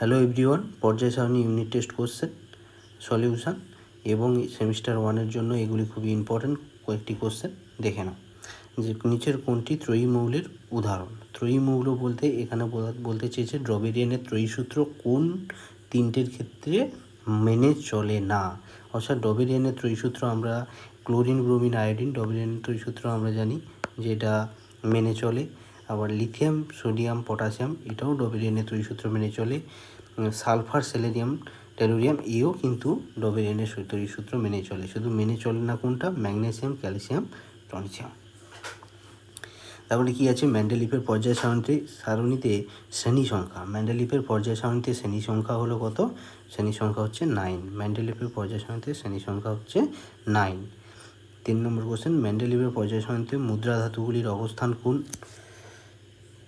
Hello everyone পর্যায় সারণী unit test question solution এবং সেমিস্টার ওয়ানের জন্য এগুলি খুবই ইম্পর্ট্যান্ট কয়েকটি কোশ্চেন দেখে নাও। যে নিচের কোনটি ত্রয়ী মৌলের উদাহরণ? ত্রয়ী মৌল বলতে এখানে বলা- বলতে চেয়েছে ড্রবেরিয়ানের ত্রয়ী সূত্র কোন তিনটের ক্ষেত্রে মেনে চলে না? অর্থাৎ ডবেরিয়ানের ত্রয়ী সূত্র আমরা ক্লোরিন ব্রোমিন আয়োডিন ডবেরিয়ানের ত্রয়ী সূত্র আমরা জানি যে এটা মেনে চলে। আবার লিথিয়াম, সোডিয়াম, পটাশিয়াম এটাও ডবেরিয়ানের ত্রয়ী সূত্র মেনে চলে। সালফার, সেলেনিয়াম টেলোরিয়াম এও কিন্তু ডবেরিয়ানের ত্রয়ী সূত্র মেনে চলে। শুধু মেনে চলে না কোনটা? ম্যাগনেসিয়াম, ক্যালসিয়াম টনসিয়াম তারপরে কি আছে? ম্যান্ডেলিপের পর্যায় সারণীতে সারণীতে শ্রেণি সংখ্যা। ম্যান্ডেলিপের পর্যায় সারণীতে শ্রেণি সংখ্যা হলো কত? শ্রেণি সংখ্যা হচ্ছে নাইন। ম্যান্ডেলিপের পর্যায় সারণীতে শ্রেণি সংখ্যা হচ্ছে নাইন। তিন নম্বর কোশ্চেন ম্যান্ডেলিপের পর্যায় সারণীতে মুদ্রা ধাতুগুলির অবস্থান কোন?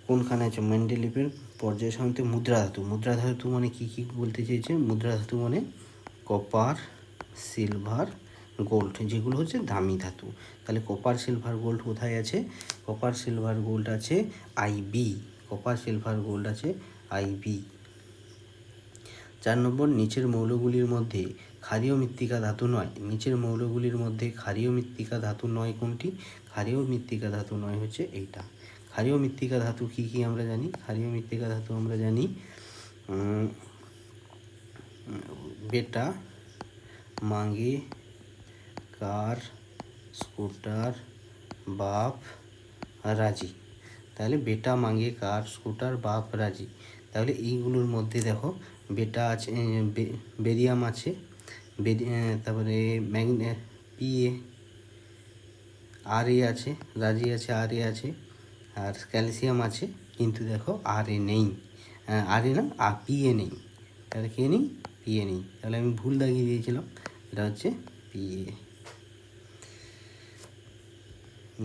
কোনখানে আছে? মেন্ডেলিপের পর্যায় সারণীতে মুদ্রা ধাতু। মুদ্রা ধাতু মানে কি কি বলতে চেয়েছে মুদ্রা ধাতু মানে কপার, সিলভার, গোল্ড, যেগুলো হচ্ছে দামি ধাতু। তাহলে কপার, সিলভার, গোল্ড কোথায় আছে? কপার, সিলভার, গোল্ড আছে আইবি কপার, সিলভার, গোল্ড আছে আইবি চার নম্বর, নিচের মৌলগুলির মধ্যে ক্ষারীয় মৃত্তিকা ধাতু নয়। নিচের মৌলগুলির মধ্যে ক্ষারীয় মৃত্তিকা ধাতু নয় কোনটি? ক্ষারীয় মৃত্তিকা ধাতু নয় হচ্ছে এইটা। ক্ষারীয় মৃত্তিকা ধাতু কি কি আমরা জানি? ক্ষারীয় মৃত্তিকা ধাতু আমরা জানি বেটা, মাঙ্গে, কার, স্কুটার, বাপ, রাজি। তাহলে বেটা, মাঙ্গে, কার, স্কুটার, বাপ, রাজি। তাহলে এইগুলোর মধ্যে দেখো, বেটা আছে বেরিয়াম আছে তারপরে ম্যাগনে পিএ আর এ আছে, রাজি আছে, আর এ আছে। আর ক্যালসিয়াম আছে, কিন্তু দেখো আর এ নেই। আর এ না আর পিএ নেই। তাহলে কে নেই? পিএ নেই। তাহলে আমি ভুল দাগিয়ে দিয়েছিলাম। এটা হচ্ছে PA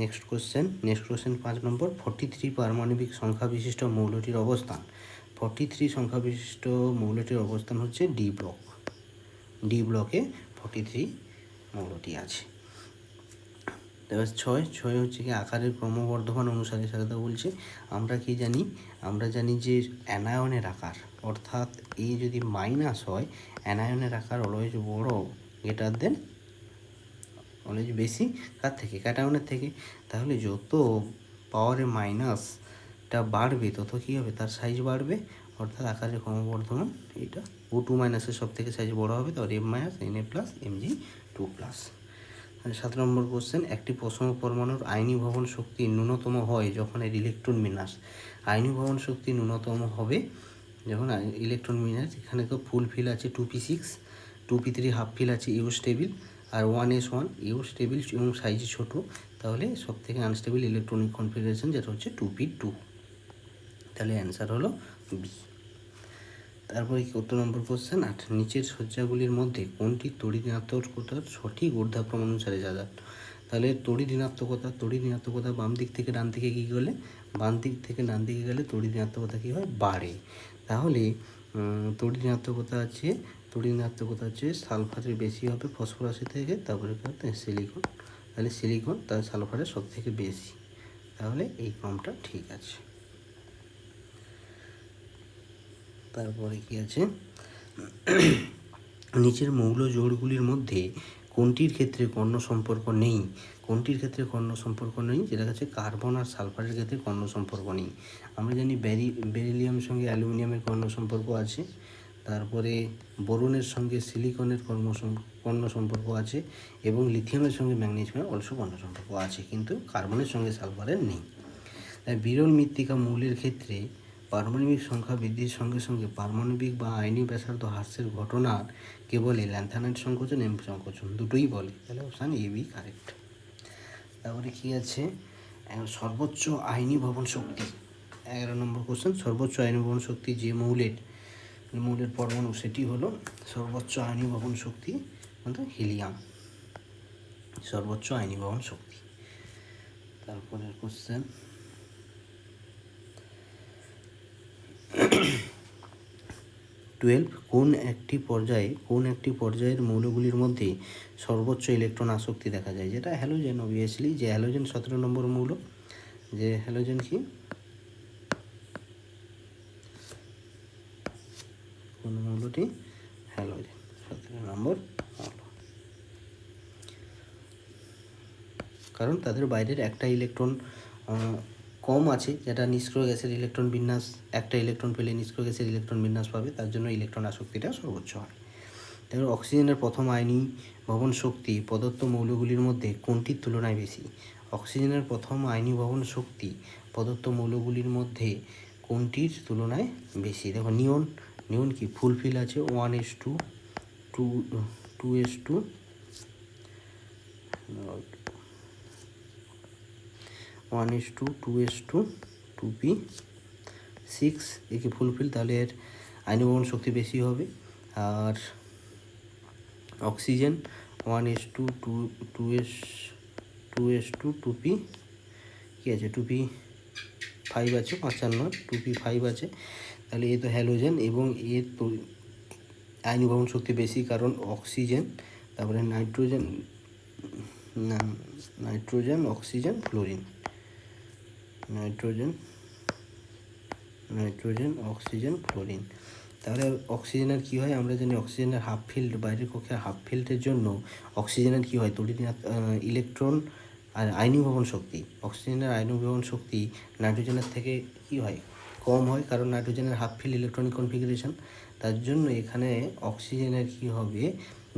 next question next question পাঁচ নম্বর। ফর্টি থ্রি পারমাণবিক সংখ্যা বিশিষ্ট মৌলটির অবস্থান। ফর্টি থ্রি সংখ্যা বিশিষ্ট মৌলটির অবস্থান হচ্ছে ডি ব্লক ডি ব্লকে ফর্টি থ্রি মৌলটি আছে। এবার ছয় ছয় হচ্ছে কি আকারের ক্রমবর্ধমান অনুসারে সেটা বলছে, আমরা কি জানি? আমরা জানি যে অ্যানায়নের আকার, অর্থাৎ এ যদি মাইনাস হয়, অ্যানায়নের আকার অলওয়েজ বড় গ্রেটার দেন অলওয়েজ বেশি কার থেকে ক্যাটায়নের থেকে, তাহলে যত পাওয়ারে মাইনাসটা বাড়বে, তত কী হবে? তার সাইজ বাড়বে, অর্থাৎ আকারের ক্রমবর্ধমান, এটা ও টু মাইনাসের সব থেকে সাইজ বড় হবে, তাহলে M minus N A plus M G two plus সাত নম্বর কোশ্চেন একটি পশম পরমাণুর আইনি ভবন শক্তি ন্যূনতম হয় যখন এর ইলেকট্রন বিন্যাস আইনি ভবন শক্তি ন্যূনতম হবে যখন ইলেকট্রন বিন্যাস এখানে তো ফুল ফিল আছে two P six two P three half fill আছে ইউ স্টেবিল আর one S one you stable এবং সাইজ ছোট, তাহলে সব থেকে আনস্টেবল ইলেকট্রনিক কনফিগারেশন যেটা হচ্ছে টু পি টু তাহলে অ্যান্সার হলো বি তারপরে কত নম্বর কোশ্চেন আট, নিচের সজ্জাগুলির মধ্যে কোনটি তড়িৎ ঋণাত্মকতার সঠিক ঊর্ধ্বাক্রম অনুসারে যাজাত তাহলে তড়িৎ ঋণাত্মকতা তড়িৎ ঋণাত্মকতা বাম দিক থেকে ডান দিকে কী গেলে? বাম দিক থেকে ডান দিকে গেলে তড়িৎ ঋণাত্মকতা কী হয়? বাড়ে। তাহলে তড়িৎ ঋণাত্মকতা আছে, তড়িৎ ঋণাত্মকতা হচ্ছে সালফারের বেশি হবে ফসফরাসের থেকে, তারপরে সিলিকন। তাহলে সিলিকন তার সালফারের সব থেকে বেশি। তাহলে এই ক্রমটা ঠিক আছে। তারপরে কি আছে? নিচের মৌল জোড়গুলির মধ্যে কোনটির ক্ষেত্রে কর্ণ সম্পর্ক নেই? কোনটির ক্ষেত্রে কর্ণ সম্পর্ক নেই? যেটা হচ্ছে কার্বন আর সালফারের ক্ষেত্রে কর্ণ সম্পর্ক নেই। আমরা জানি ব্যারি বেরিলিয়ামের সঙ্গে অ্যালুমিনিয়ামের কর্ণ সম্পর্ক আছে। তারপরে বোরনের সঙ্গে সিলিকনের কর্ম কর্ণ সম্পর্ক আছে এবং লিথিয়ামের সঙ্গে ম্যাগনেসিয়ামের অলসো কর্ণ সম্পর্ক আছে, কিন্তু কার্বনের সঙ্গে সালফারের নেই। তাই বিরল মৃত্তিকা মৌলের ক্ষেত্রে পারমাণবিক সংখ্যা বৃদ্ধির সঙ্গে সঙ্গে পারমাণবিক বা আইনি ব্যাসার্ধ হ্রাসের ঘটনার কেবল এই ল্যান্থানাইট সংকোচন এম সংকোচন দুটোই বলে। তাহলে অপশান এ বি কারেক্ট তারপরে কী আছে? সর্বোচ্চ আইনি ভবন শক্তি। এগারো নম্বর কোশ্চেন সর্বোচ্চ আইনি ভবন শক্তি যে মৌলের মৌলের পরমাণু, সেটি হলো সর্বোচ্চ আইনি ভবন শক্তি মানে হিলিয়াম। সর্বোচ্চ আইনি ভবন শক্তি। তারপরের কোশ্চেন টুয়েলভ কোন একটি পর্যায়ে, কোন একটি পর্যায়ের মৌলগুলির মধ্যে সর্বোচ্চ ইলেকট্রন আসক্তি দেখা যায়? যেটা হ্যালোজেন অবভিয়াসলি যে হ্যালোজেন সতেরো নম্বর মৌল। যে হ্যালোজেন কি? কোন মৌলটি? হ্যালোজেন সতেরো নম্বর কারণ তাদের বাইরের একটা ইলেকট্রন কম আছে, যেটা নিষ্ক্রিয় গ্যাসের ইলেকট্রন বিন্যাস, একটা ইলেকট্রন পেলে নিষ্ক্রিয় গ্যাসের ইলেকট্রন বিন্যাস পাবে, তার জন্য ইলেকট্রন আসক্তিটা সর্বোচ্চ হয়। তারপর অক্সিজেনের প্রথম আয়নি ভবন শক্তি প্রদত্ত মৌলগুলির মধ্যে কোনটির তুলনায় বেশি? অক্সিজেনের প্রথম আয়নি ভবন শক্তি প্রদত্ত মৌলগুলির মধ্যে কোনটির তুলনায় বেশি? দেখো, নিয়ন নিয়ন কি? ফুলফিল আছে, one S two two two S two one S two two S two two P six একে ফুলফিল তাহলে এর আইনবহন শক্তি বেশি হবে। আর oxygen one S two two two S two S two two P কী আছে? টু পি ফাইভ আছে, পাঁচান্ন two P five আছে। তাহলে এ তো হ্যালোজেন এবং এর তো আইনবহন শক্তি বেশি, কারণ অক্সিজেন তারপরে nitrogen nitrogen oxygen fluorine nitrogen nitrogen, oxygen chlorine তাহলে অক্সিজেনের কী হয়? আমরা জানি অক্সিজেনের হাফ ফিল্ড বাইরের কক্ষে হাফ ফিল্ডের জন্য অক্সিজেনের কী হয়? তড়িৎ ইলেকট্রন আর আয়নীভবন শক্তি। অক্সিজেনের আয়নীভবন শক্তি নাইট্রোজেনের থেকে কী হয়? কম হয়, কারণ নাইট্রোজেনের হাফ ফিল্ড ইলেকট্রনিক কনফিগারেশন তার জন্য এখানে অক্সিজেনের কী হবে?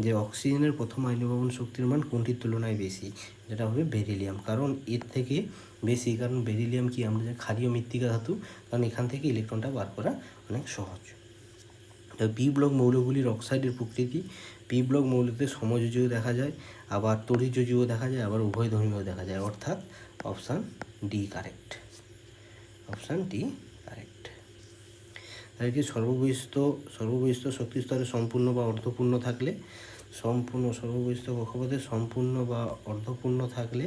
যে অক্সিজেনের প্রথম আয়নীভবন শক্তির মান কোনটির তুলনায় বেশি? যেটা হবে বেরিলিয়াম। কারণ এর থেকে বেশি, কারণ বেরিলিয়াম কি? আমরা যে ক্ষারীয় মৃত্তিকা ধাতু, কারণ এখান থেকে ইলেকট্রনটা বার করা অনেক সহজ। বি ব্লক মৌলগুলির অক্সাইডের প্রকৃতি, পি ব্লক মৌলতে সমযোজীয় দেখা যায়, আবার তড়িযোজীয় দেখা যায়, আবার উভয় ধর্মীয় দেখা যায়। অর্থাৎ option D correct. Option D তাহলে কি সর্ববহিষ্ঠ সর্ববহিষ্ঠ শক্তি স্তরে সম্পূর্ণ বা অর্ধপূর্ণ থাকলে, সম্পূর্ণ সর্ববহিষ্ঠ কক্ষপথে সম্পূর্ণ বা অর্ধপূর্ণ থাকলে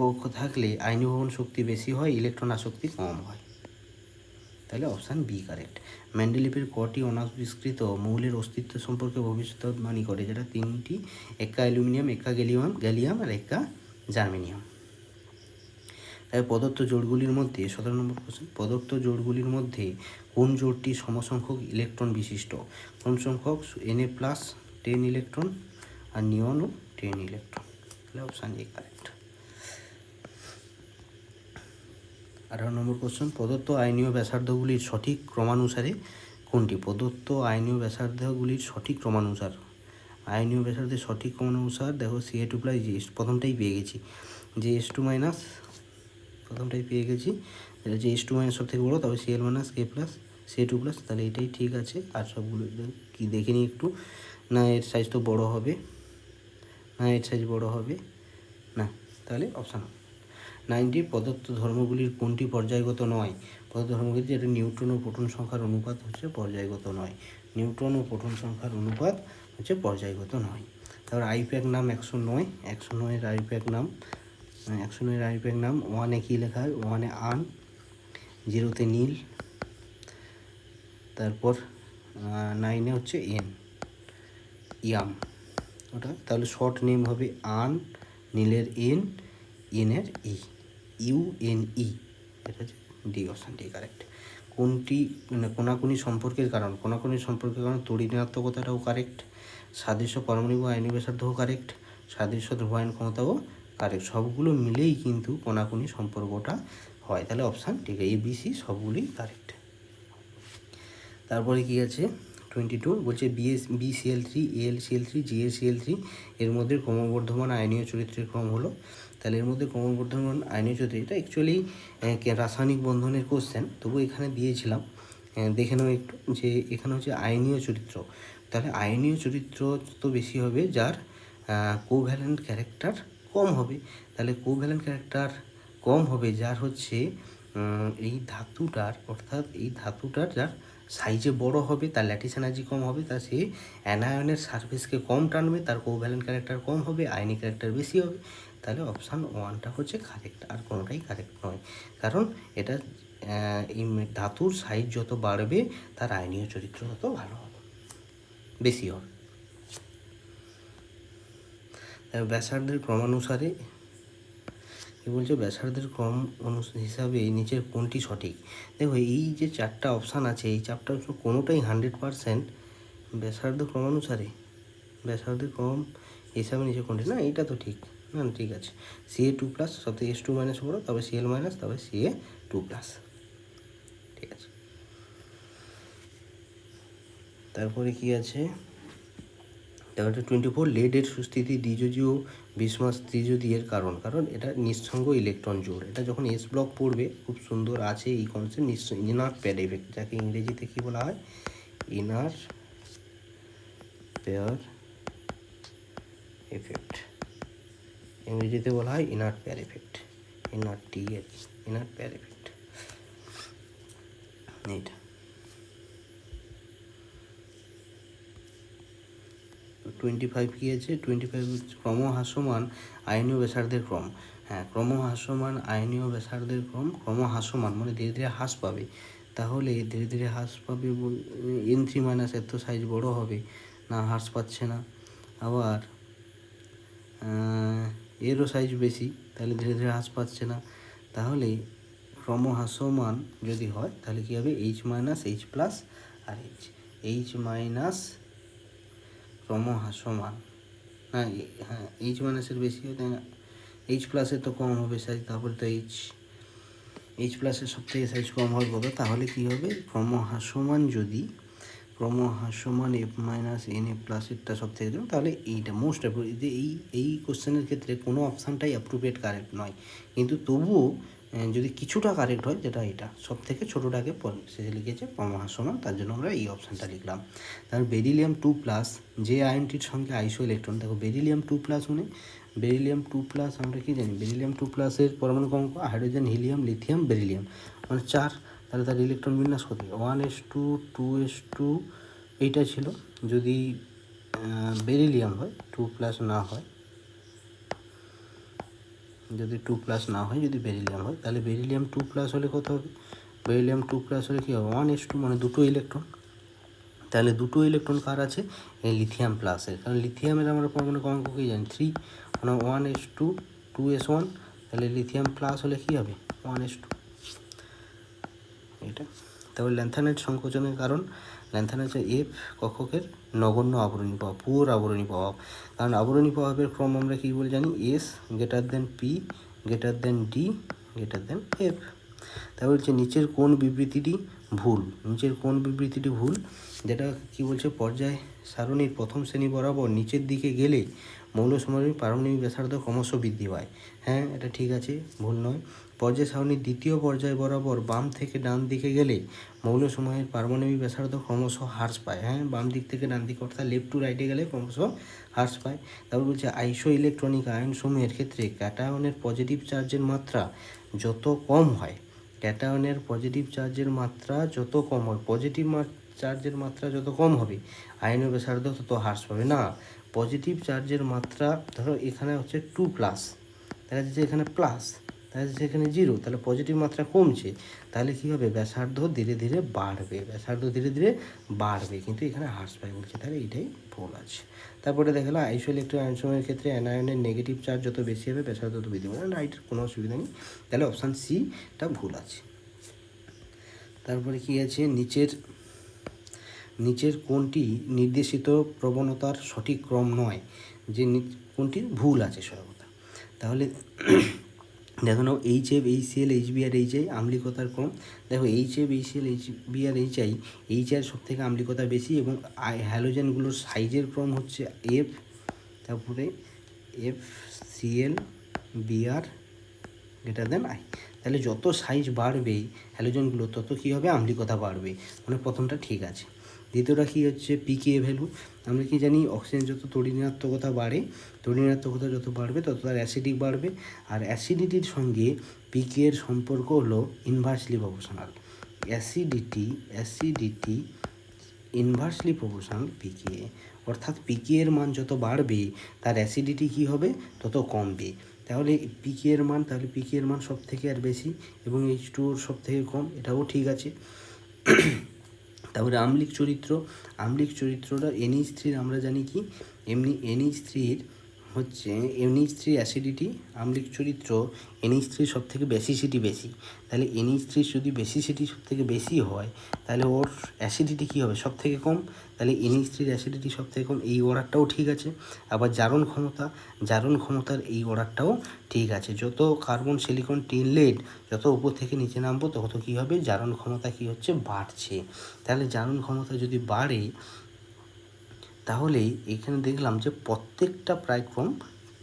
বক্ষ থাকলে আইনীভবন শক্তি বেশি হয়, ইলেকট্রন আসক্তি কম হয়। তাহলে অপশান বি কারেক্ট। ম্যান্ডেলিপের কটি অনাবিষ্কৃত মৌলের অস্তিত্ব সম্পর্কে ভবিষ্যৎবাণী করে, যেটা তিনটি, একা অ্যালুমিনিয়াম, একা গ্যালিয়াম গ্যালিয়াম আর একা জার্মেনিয়াম। তাই প্রদত্ত জোড়গুলির মধ্যে সতেরো নম্বর কোশ্চেন প্রদত্ত জোড়গুলির মধ্যে কোন জোড়টি সমসংখ্যক ইলেকট্রন বিশিষ্ট? কোন সংখ্যক? N A plus ten electron আর নিয়নও টেন ইলেকট্রন তাহলে অপশান এ কারেক্ট আঠারো নম্বর কোশ্চেন প্রদত্ত আইনীয় ব্যাসার্ধগুলির সঠিক ক্রমানুসারে কোনটি? প্রদত্ত আইনীয় ব্যাসার্ধগুলির সঠিক ক্রমানুসার। আইনীয় ব্যাসার্ধের সঠিক ক্রমানুসার দেখো C A two plus G প্রথমটাই পেয়ে গেছি। যে এস টু মাইনাস প্রথমটাই পেয়ে গেছি। এটা যে এস টু মাইনাস সব থেকে বড়ো তবে C L minus K plus C two plus তাহলে এটাই ঠিক আছে। আর সবগুলো কি দেখে নিই একটু। না, এর সাইজ তো বড় হবে। না, এর সাইজ বড় হবে। না, তাহলে অপশান নাইনটি প্রদত্ত ধর্মগুলির কোনটি পর্যায়গত নয়? প্রদত্ত ধর্মগুলি যেটা নিউট্রন ও প্রোটন সংখ্যার অনুপাত হচ্ছে পর্যায়গত নয়। নিউট্রন ও প্রোটন সংখ্যার অনুপাত হচ্ছে পর্যায়গত নয়। তারপর আইপ্যাক নাম একশো নয়। একশো নয়ের আইপ্যাক নাম একশো নয়ের আইপ্যাক নাম, ওয়ানে কী লেখা হয়? ওয়ানে আন, জিরোতে নীল, তারপর নাইনে হচ্ছে এন, ইয়াম। ওটা? তাহলে শর্ট নেম হবে আন, নীলের এন, এনের ই, ইউ এন ই। এটা হচ্ছে ডি কারেক্ট। কোনটি মানে কোনাকুনি সম্পর্কের কারণ? কোনাকুনি সম্পর্কের কারণ তড়িৎ কারেক্ট, সাদৃশ্য পারমাণবিক আইনি ব্যাসার্ধও কারেক্ট, সাদৃশ্য ধ্রুবায়ন ক্ষমতাও কারেক্ট সবগুলো মিলেই কিন্তু কোনাকুনি সম্পর্কটা হয়। তাহলে অপশান ঠিক আছে এ বি সি সবগুলোই কারেক্ট তারপরে কি আছে? টোয়েন্টি টু বলছে BS BCL three L CL three GACL three এর মধ্যে ক্রমবর্ধমান আয়নীয় চরিত্রের ক্রম হলো। তাহলে এর মধ্যে ক্রমবর্ধমান আয়নীয় চরিত্র, এটা অ্যাকচুয়ালি রাসায়নিক বন্ধনের কোশ্চেন তবু এখানে দিয়েছিলাম। দেখে নাও একটু যে এখানে হচ্ছে আয়নীয় চরিত্র। তাহলে আয়নীয় চরিত্র তো বেশি হবে যার কোভ্যালেন্ট ক্যারেক্টার কম হবে, তাহলে কোভ্যালেন্ট ক্যারেক্টার কম হবে, যার হচ্ছে এই ধাতুটার, অর্থাৎ এই ধাতুটার যার সাইজে বড় হবে, তার ল্যাটিস এনার্জি কম হবে, তা সে অ্যানায়নের সার্ভিসকে কম টানবে, তার কোভ্যালেন্ট ক্যারেক্টার কম হবে আয়নিক ক্যারেক্টার বেশি হবে, তাহলে অপশান ওয়ানটা হচ্ছে কারেক্ট আর কোনোটাই কারেক্ট নয়। কারণ এটা এই ধাতুর সাইজ যত বাড়বে, তার আইনীয় চরিত্র তত ভালো হবে, বেশি হবে। ব্যাসার্ধের ক্রমানুসারে কি বলছে? ব্যাসার্ধের ক্রম হিসাবে নিচের কোনটি সঠিক। দেখো, এই যে চারটা অপশান আছে, এই চারটা অপশন কোনোটাই হান্ড্রেড পারসেন্ট ব্যাসার্ধ ক্রমানুসারে। ব্যাসার্ধের ক্রম হিসাবে নিচে কোনটি না, এটা তো ঠিক। না ঠিক আছে। সি এ টু প্লাস সব থেকে এস টু মাইনাস বড়ো তবে সি এল মাইনাস তবে সি এ টু প্লাস ঠিক আছে। তারপরে কি আছে? তারপরে টোয়েন্টি ফোর লেডের সুস্থিতি দ্বিযোজীয় বিসমাস ত্রিযোজীয়ের কারণ। কারণ এটা নিঃসঙ্গ ইলেকট্রন জোড়। এটা যখন এস ব্লক পড়বে, খুব সুন্দর আছে এই কনসেপ্ট নিশ্চয় ইনার প্যাড এফেক্ট যাকে ইংরেজিতে কী বলা হয়? ইনার পেয়ার এফেক্ট ইংরেজিতে বলা হয় inert pair effect inert inert pair effect এইটা টোয়েন্টি ফাইভ কী আছে টোয়েন্টি ফাইভ ক্রমহ্রাসমান আইনীয় ব্যাসার্ধের ক্রম। হ্যাঁ ক্রমহ্রাসমান আইনীয় ব্যাসার্ধের ক্রম ক্রমহ্রাসমান মানে ধীরে ধীরে হ্রাস পাবে। তাহলে ধীরে ধীরে হ্রাস পাবে এন থ্রি মাইনাস এত সাইজ বড় হবে, না হ্রাস পাচ্ছে না। আবার এরও সাইজ বেশি, তাহলে ধীরে ধীরে হ্রাস পাচ্ছে না। তাহলে ক্রমহ্রাসমান যদি হয়, তাহলে কী হবে? এইচ মাইনাস এইচ প্লাস আর এইচ এইচ মাইনাস ক্রমহ্রাসমান হ্যাঁ হ্যাঁ এইচ মাইনাসের বেশি হয় তাই না এইচ প্লাসের তো কম হবে সাইজ তারপরে তো এইচ এইচ প্লাসের সব থেকে সাইজ কম হবে কত তাহলে কী হবে? ক্রমহ্রাসমান যদি ক্রমহ্রাসমান এফ মাইনাস এন এফ প্লাসেরটা সব থেকে তাহলে এইটা মোস্ট এই এই কোশ্চেনের ক্ষেত্রে কোনো অপশানটাই অ্যাপ্রোপ্রিয়েট কারেক্ট নয়। কিন্তু তবুও যদি কিছুটা কারেক্ট হয়, যেটা এটা সব থেকে ছোটোটাকে শেষে লিখেছে ক্রমহ্রাসমান তার জন্য আমরা এই অপশানটা লিখলাম। তারপর বেরিলিয়াম টু প্লাস যে আয়নটির সঙ্গে আইসো ইলেকট্রন দেখো বেরিলিয়াম টু প্লাস মানে বেরিলিয়াম টু প্লাস আমরা কি জানি? বেরিলিয়াম টু প্লাসের পরমাণু ক্রমাঙ্ক হাইড্রোজেন হিলিয়াম লিথিয়াম বেরিলিয়াম মানে চার, তাহলে তার ইলেকট্রন বিন্যাস কত? One S two two S two এইটা ছিল। যদি বেরিলিয়াম হয় টু প্লাস না হয় যদি টু প্লাস না হয়, যদি বেরিলিয়াম হয়, তাহলে বেরিলিয়াম টু প্লাস হলে কত হবে? বেরিলিয়াম টু প্লাস হলে কী হবে? ওয়ান এস টু মানে দুটো ইলেকট্রন তাহলে দুটো ইলেকট্রন কার আছে? এই লিথিয়াম প্লাসের কারণ লিথিয়ামের আমরা পরমাণু ক্রমাঙ্ক কী জানি? থ্রি মানে one S two two S one তাহলে লিথিয়াম প্লাস হলে কী হবে? ওয়ান এস টু এটা তারপর ল্যান্থানাইট সংকোচনের কারণ। ল্যান্থানাইট এফ কক্ষকের নগণ্য আবরণী প্রভাব, পুয়োর আবরণী প্রভাব। কারণ আবরণী প্রভাবের ক্রম আমরা কী বলে জানি? S greater than P greater than D greater than F তারপর হচ্ছে নিচের কোন বিবৃতিটি ভুল? নিচের কোন বিবৃতিটি ভুল? যেটা কি বলছে? পর্যায় সারণীর প্রথম শ্রেণি বরাবর নিচের দিকে গেলে মৌলসমূহের পারমাণবিক ব্যাসার্ধ ক্রমশ বৃদ্ধি পায়। হ্যাঁ এটা ঠিক আছে, ভুল নয়। পর্যায় সারণীর দ্বিতীয় পর্যায় বরাবর বাম থেকে ডান দিকে গেলে মৌলসমূহের পারমাণবিক ব্যাসার্ধ ক্রমশ হ্রাস পায়। হ্যাঁ বাম দিক থেকে ডান দিকে, অর্থাৎ লেফট টু রাইটে গেলে ক্রমশ হ্রাস পায়। তারপর বলছে আইসো ইলেকট্রনিক আয়নসমূহের ক্ষেত্রে ক্যাটায়নের পজিটিভ চার্জের মাত্রা যত কম হয় ক্যাটায়নের পজিটিভ চার্জের মাত্রা যত কম হয় পজিটিভ চার্জের মাত্রা যত কম হবে আয়নের ব্যাসার্ধ তত হ্রাস পাবে। না পজিটিভ চার্জের মাত্রা ধরো এখানে হচ্ছে টু প্লাস দেখা যাচ্ছে এখানে প্লাস যাচ্ছে এখানে জিরো, তাহলে পজিটিভ মাত্রা কমছে, তাহলে কী হবে? ব্যাসার্ধ ধীরে ধীরে বাড়বে, ব্যাসার্ধ ধীরে ধীরে বাড়বে, কিন্তু এখানে হ্রাস পায় বলছে, তাহলে এটাই ভুল আছে। তারপরে দেখা গেলো আইসো ইলেকট্রন আয়নসমূহের ক্ষেত্রে অ্যানায়নের নেগেটিভ চার্জ যত বেশি হবে, ব্যাসার্ধ তত বৃদ্ধি পাবে। রাইটের কোনো অসুবিধা নেই। তাহলে অপশান সিটা ভুল আছে। তারপরে কি আছে? নিচের নিচের কোনটি নির্দেশিত প্রবণতার সঠিক ক্রম নয়, যে নি- কোনটি ভুল আছে সর্বদা। তাহলে দেখো নাও H F H L H B R H I আম্লিকতার ক্রম দেখো H F H L H B R H I H আর সব থেকে আম্লিকতা বেশি এবং আই হ্যালোজেনগুলোর সাইজের ক্রম হচ্ছে এফ তারপরে F C L B R greater than I তাহলে যত সাইজ বাড়বে হ্যালোজেনগুলো তত কী হবে? আম্লিকতা বাড়বে। মানে প্রথমটা ঠিক আছে। দ্বিতীয়টা কী হচ্ছে পিকে ভ্যালু আমরা কি জানি অক্সিজেন যত তড়িণাত্মকতা বাড়ে তড়িণাত্মকতা যত বাড়বে, তত তার অ্যাসিডিক বাড়বে। আর অ্যাসিডিটির সঙ্গে পিকে এর সম্পর্ক হলো inversely proportional acidity acidity inversely proportional pK অর্থাৎ পিকে এর মান যত বাড়বে, তার অ্যাসিডিটি কী হবে? তত কমবে। তাহলে পিকে এর মান, তাহলে পিকে এর মান সব থেকে আর বেশি এবং এইচ টুর সব থেকে কম, এটাও ঠিক আছে। তারপরে আমলিক চরিত্র, আমলিক চরিত্রটা এনএইচ থ্রির, আমরা জানি কি? এমনি এনএইচ থ্রির হচ্ছে, এনএইচ থ্রি অ্যাসিডিটি আমলিক চরিত্র এনএইচ থ্রি সব থেকে বেসিসিটি বেশি। তাহলে এনএইচ থ্রির যদি বেসিসিটি সব থেকে বেশি হয়, তাহলে ওর অ্যাসিডিটি কী হবে? সব থেকে কম? তাহলে এনএইচ থ্রির অ্যাসিডিটি সব থেকে কম, এই অর্ডারটাও ঠিক আছে। আবার জারণ ক্ষমতা, জারণ ক্ষমতার এই অর্ডারটাও ঠিক আছে। যত কার্বন, সিলিকন, টিন, লেড যত উপর থেকে নিচে নামবো, তত কী হবে? জারণ ক্ষমতা কী হচ্ছে? বাড়ছে। তাহলে জারণ ক্ষমতা যদি বাড়ে, তাহলে এখানে দেখলাম যে প্রত্যেকটা প্রায়ক্রম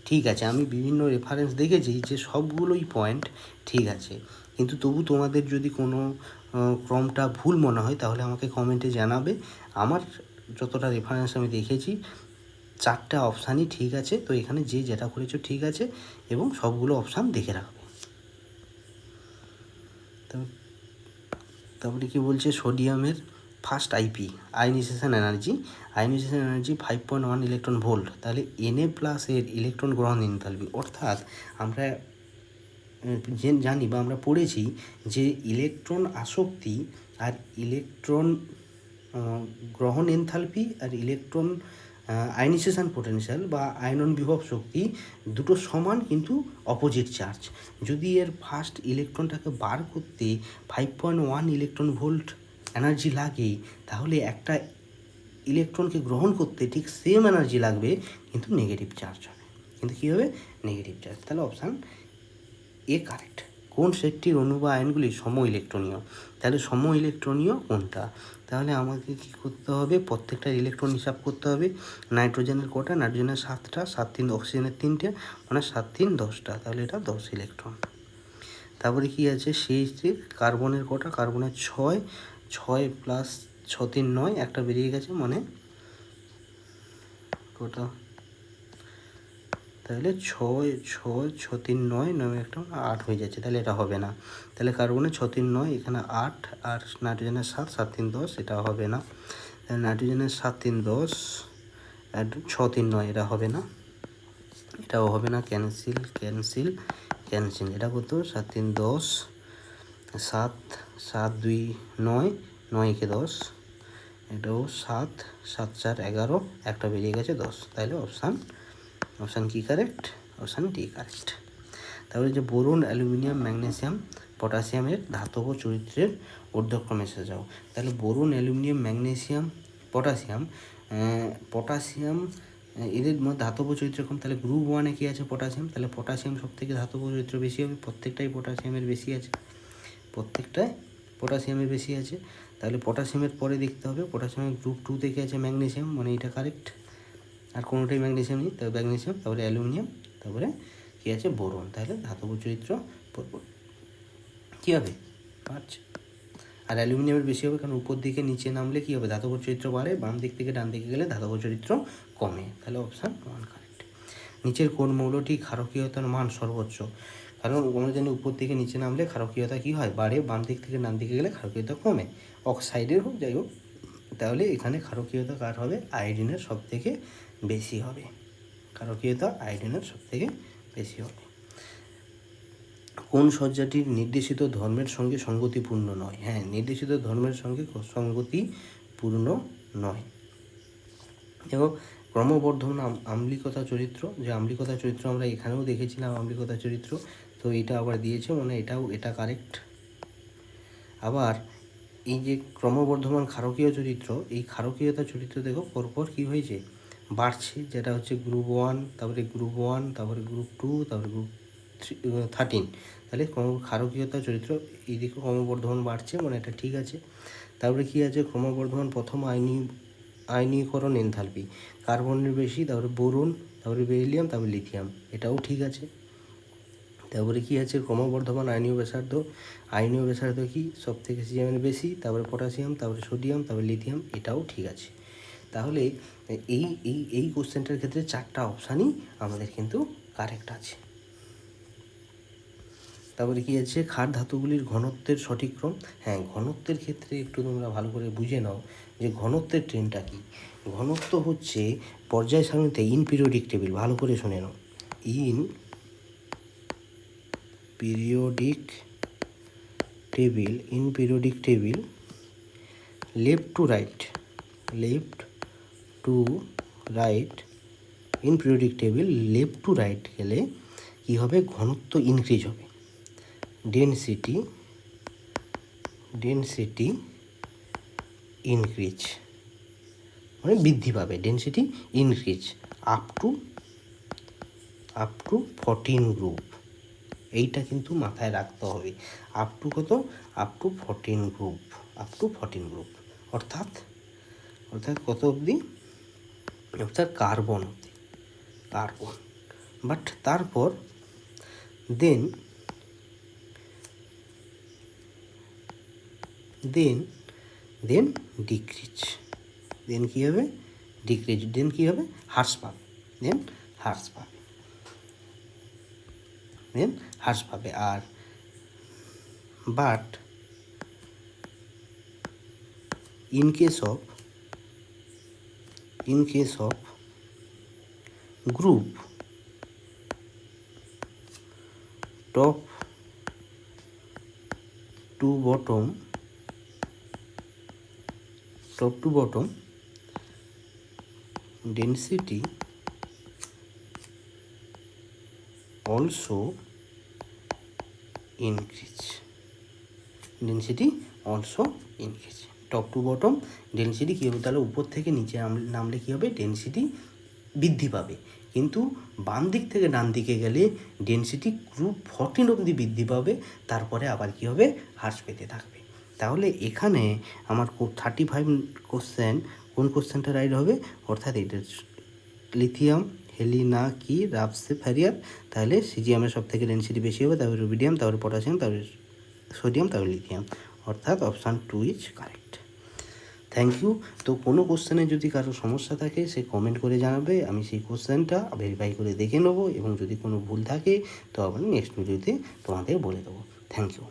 ঠিক আছে। আমি বিভিন্ন রেফারেন্স দেখেছি যে সবগুলোই পয়েন্ট ঠিক আছে। কিন্তু তবু তোমাদের যদি কোনো ক্রমটা ভুল মনে হয়, তাহলে আমাকে কমেন্টে জানাবে। আমার যতটা রেফারেন্স আমি দেখেছি, চারটা অপশানই ঠিক আছে, তো এখানে যে যেটা করেছ ঠিক আছে, এবং সবগুলো অপশান দেখে রাখবে। তারপর- কি বলছে? সোডিয়ামের first IP ionisation energy ionisation energy five point one electron volt তাহলে এনএ প্লাসের ইলেকট্রন গ্রহণ এনথালপি অর্থাৎ আমরা জানি বা আমরা পড়েছি যে ইলেকট্রন আসক্তি আর ইলেকট্রন গ্রহণ এনথালপি আর ইলেকট্রন আয়নিসেশন পোটেনশিয়াল বা আয়নন বিভব শক্তি দুটো সমান কিন্তু অপোজিট চার্জ যদি এর ফার্স্ট ইলেকট্রনটাকে বার করতে five point one electron volt energy লাগে, তাহলে একটা ইলেকট্রনকে গ্রহণ করতে ঠিক সেম এনার্জি লাগবে, কিন্তু নেগেটিভ চার্জ হবে। কিন্তু কী হবে? নেগেটিভ চার্জ তাহলে অপশান এ কারেক্ট কোন সেটটির অণু বা আয়নগুলি সম ইলেকট্রনীয়? তাহলে সম ইলেকট্রনীয় কোনটা? তাহলে আমাকে কি করতে হবে? প্রত্যেকটা ইলেকট্রন হিসাব করতে হবে। নাইট্রোজেনের কটা? নাইট্রোজেনের সাতটা। সাত তিন, অক্সিজেনের তিনটে। মানে সাত তিন, দশটা। তাহলে এটা দশ ইলেকট্রন। তারপরে কি আছে? সেই কার্বনের কটা? কার্বনের ছয়। ছয় প্লাস ছ তিন, নয়। একটা বেরিয়ে গেছে। মানে কটা? তাহলে ছয় ছয়, ছ, তিন, নয় নয় একটা আট হয়ে যাচ্ছে, তাহলে এটা হবে না। তাহলে কার্বনে ছ, তিন, নয়, এখানে আট আর নাইট্রোজেনের সাত সাত, তিন, দশ, এটা হবে না। নাইট্রোজেনের সাত, তিন, দশ ছ, তিন, নয়, এটা হবে না। এটাও হবে না, ক্যান্সেল ক্যান্সেল ক্যান্সেল, এটা কত? সাত, তিন, দশ, সাত সাত, দুই, নয় নয়, একে দশ, এটাও সাত সাত, চার, এগারো, একটা বেরিয়ে গেছে, দশ, তাহলে অপশান অপশান কি কারেক্ট অপশান ডি কারেক্ট তারপরে যে বোরন অ্যালুমিনিয়াম, ম্যাগনেসিয়াম, পটাশিয়ামের ধাতব চরিত্রের ঊর্ধ্বক্রমে এসে যাও। তাহলে boron aluminium, magnesium, potassium potassium এদের মধ্যে ধাতব চরিত্র কম তাহলে গ্রুপ ওয়ানে কী আছে পটাশিয়াম? তাহলে পটাশিয়াম সব থেকে ধাতব চরিত্র বেশি হবে, প্রত্যেকটাই পটাশিয়ামের বেশি আছে। প্রত্যেকটায় পটাশিয়ামের বেশি আছে। তাহলে পটাশিয়ামের পরে দেখতে হবে, পটাশিয়ামের গ্রুপ টু থেকে আছে ম্যাগনেসিয়াম? মানে এটা কারেক্ট আর কোনোটাই ম্যাগনেশিয়াম নেই তবে ম্যাগনেসিয়াম তারপরে অ্যালুমিনিয়াম, তারপরে কী আছে? বোরন। তাহলে ধাতব চরিত্র কী হবে? পাঁচ। আর অ্যালুমিনিয়ামের বেশি হবে, কারণ উপর দিকে নিচে নামলে কী হবে? ধাতব চরিত্র বাড়ে, বাম দিক থেকে ডান দিকে গেলে ধাতব চরিত্র কমে। তাহলে অপশান ওয়ান কারেক্ট নিচের কোন মৌলটি ক্ষারকীয়তার মান সর্বোচ্চ? কারণ আমরা জানি উপর থেকে নিচে নামলে ক্ষারকীয়তা কী হয়? বাড়ে, বাম দিক থেকে ডান দিকে গেলে ক্ষারকীয়তা কমে। অক্সাইডের হোক, যাই হোক, তাহলে এখানে ক্ষারকীয়তা কার হবে? আয়োডিনের সব থেকে বেশি হবে। ক্ষারকীয়তা আয়োডিনের সব থেকে বেশি হবে। কোন সজ্জাটির নির্দেশিত ধর্মের সঙ্গে সঙ্গতিপূর্ণ নয়? হ্যাঁ নির্দেশিত ধর্মের সঙ্গে সঙ্গতিপূর্ণ নয়। এবং ক্রমবর্ধমান আম- আম্লিকতা চরিত্র, যে আম্লিকতা চরিত্র আমরা এখানেও দেখেছিলাম, আম্লিকতা চরিত্র, তো এটা আবার দিয়েছে মানে এটাও, এটা কারেক্ট আবার এই যে ক্রমবর্ধমান ক্ষারকীয় চরিত্র, এই ক্ষারকীয়তা চরিত্র দেখো, পরপর কী হয়েছে? বাড়ছে, যেটা হচ্ছে গ্রুপ ওয়ান তারপরে গ্রুপ ওয়ান তারপরে গ্রুপ টু তারপরে গ্রুপ থ্রি থার্টিন তাহলে ক্রম ক্ষারকীয়তা চরিত্র এই দিকে ক্রমবর্ধমান বাড়ছে মানে এটা ঠিক আছে। তারপরে কী আছে? ক্রমবর্ধমান প্রথম আইনি, আইনীকরণ এনথালপি কার্বনের বেশি তারপরে বোরন, তারপরে বেরিলিয়াম তারপরে লিথিয়াম এটাও ঠিক আছে। তারপরে কি আছে? ক্রমবর্ধমান আয়নীয় ব্যাসার্ধ আয়নীয় ব্যাসার্ধ কি? সব থেকে সিজিএমের বেশি, তারপরে পটাশিয়াম তারপরে সোডিয়াম তারপরে লিথিয়াম এটাও ঠিক আছে। তাহলে এই এই এই কোশ্চেনটার ক্ষেত্রে চারটা অপশানই আমাদের কিন্তু কারেক্ট আছে। তারপরে কি আছে? ক্ষার ধাতুগুলির ঘনত্বের সঠিক ক্রম। হ্যাঁ ঘনত্বের ক্ষেত্রে একটু তোমরা ভালো করে বুঝে নাও যে ঘনত্বের ট্রেনটা কি। ঘনত্ব হচ্ছে পর্যায় সারণীতে ইন পিরিয়ডিক টেবিল, ভালো করে শুনে নাও। ইন periodic টেবিল in periodic table left to right left to right in periodic table left to right গেলে কী হবে? ঘনত্ব ইনক্রিজ হবে। ডেনসিটি ডেনসিটি ইনক্রিজ মানে বৃদ্ধি পাবে। Density increase up to up to fourteen group এইটা কিন্তু মাথায় রাখতে হবে। আপ টু কত? Up to fourteen group up to fourteen group অর্থাৎ অর্থাৎ কত অবধি? অর্থাৎ কার্বন কার্বন। বাট তারপর দেন দেন দেন ডিক্রিজ দেন কী হবে? ডিক্রিজ দেন কী হবে? হ্রাস পাবে। দেন হ্রাস পাবে। দেন হ্রাস পাবে। আর but in case of in case of group top to bottom top to bottom density also increase density also increase top to bottom density কী হবে? তাহলে উপর থেকে নিচে নাম- নামলে কী হবে? ডেনসিটি বৃদ্ধি পাবে। কিন্তু বাম দিক থেকে ডান দিকে গেলে ডেনসিটি গ্রুপ ফর্টিন অবধি বৃদ্ধি পাবে, তারপরে আবার কী হবে? হ্রাস পেতে থাকবে। তাহলে এখানে আমার থার্টি ফাইভ কোশ্চেন কোন কোশ্চেনটা রাইট হবে? অর্থাৎ এটা লিথিয়াম হেলিনা কি রাফসে ফ্যারিয়ার তাহলে সিজিয়ামের সব থেকে ডেনসিটি বেশি হবে, তারপরে রুবিডিয়াম তারপরে পটাশিয়াম তারপরে সোডিয়াম তারপরে লিথিয়াম অর্থাৎ option two is correct thank you তো কোনো কোশ্চেনে যদি কারও সমস্যা থাকে, সে কমেন্ট করে জানাবে। আমি সেই কোশ্চেনটা ভেরিফাই করে দেখে নেব এবং যদি কোনো ভুল থাকে, তো আমি নেক্সট ভিডিওতে তোমাদের বলে দেবো। Thank you